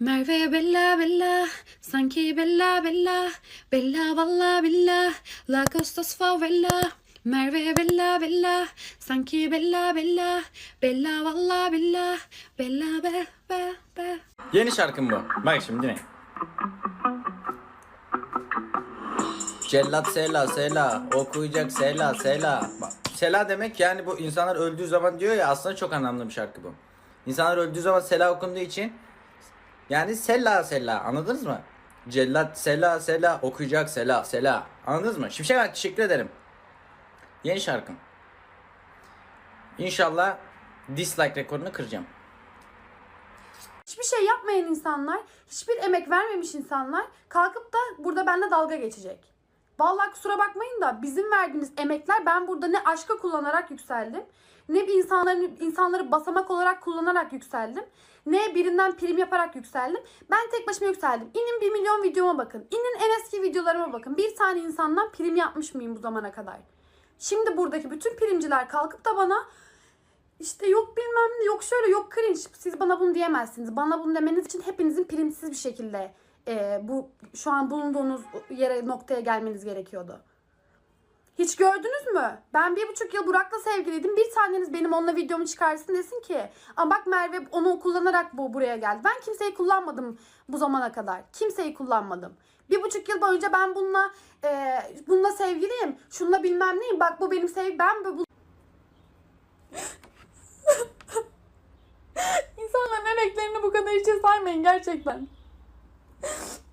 Merve bella bella, sanki bella bella, bella valla billa, la costas favela. Merve bella bella, sanki bella bella, bella valla billa, bella be be be. Yeni şarkım bu. Bak şimdi dinle. Cellat Sela Sela okuyacak Sela Sela. Sela demek yani bu insanlar öldüğü zaman diyor ya aslında çok anlamlı bir şarkı bu. İnsanlar öldüğü zaman Sela okunduğu için yani Sela Sela anladınız mı? Cellat Sela Sela okuyacak Sela Sela anladınız mı? Şimşek Ağa, teşekkür ederim. Yeni şarkım. İnşallah dislike rekorunu kıracağım. Hiçbir şey yapmayan insanlar, hiçbir emek vermemiş insanlar kalkıp da burada benimle dalga geçecek. Vallahi kusura bakmayın da bizim verdiğimiz emekler ben burada ne aşka kullanarak yükseldim. Ne bir insanların insanları basamak olarak kullanarak yükseldim. Ne birinden prim yaparak yükseldim. Ben tek başıma yükseldim. İnin bir milyon videoma bakın. İnin en eski videolarıma bakın. Bir tane insandan prim yapmış mıyım bu zamana kadar? Şimdi buradaki bütün primciler kalkıp da bana işte yok bilmem ne yok şöyle yok cringe siz bana bunu diyemezsiniz. Bana bunu demeniz için hepinizin primsiz bir şekilde e, bu şu an bulunduğunuz yere noktaya gelmeniz gerekiyordu. Hiç gördünüz mü? Ben bir buçuk yıl Burak'la sevgiliydim. Bir taneniz benim onunla videomu çıkarsın desin ki. Ama bak Merve onu kullanarak bu buraya geldi. Ben kimseyi kullanmadım bu zamana kadar. Kimseyi kullanmadım. Bir buçuk yıl boyunca ben bununla e, bununla sevgiliyim. Şununla bilmem neyim. Bak bu benim sevgilim. Ben bu İnsanların emeklerini bu kadar içe saymayın gerçekten. あっ!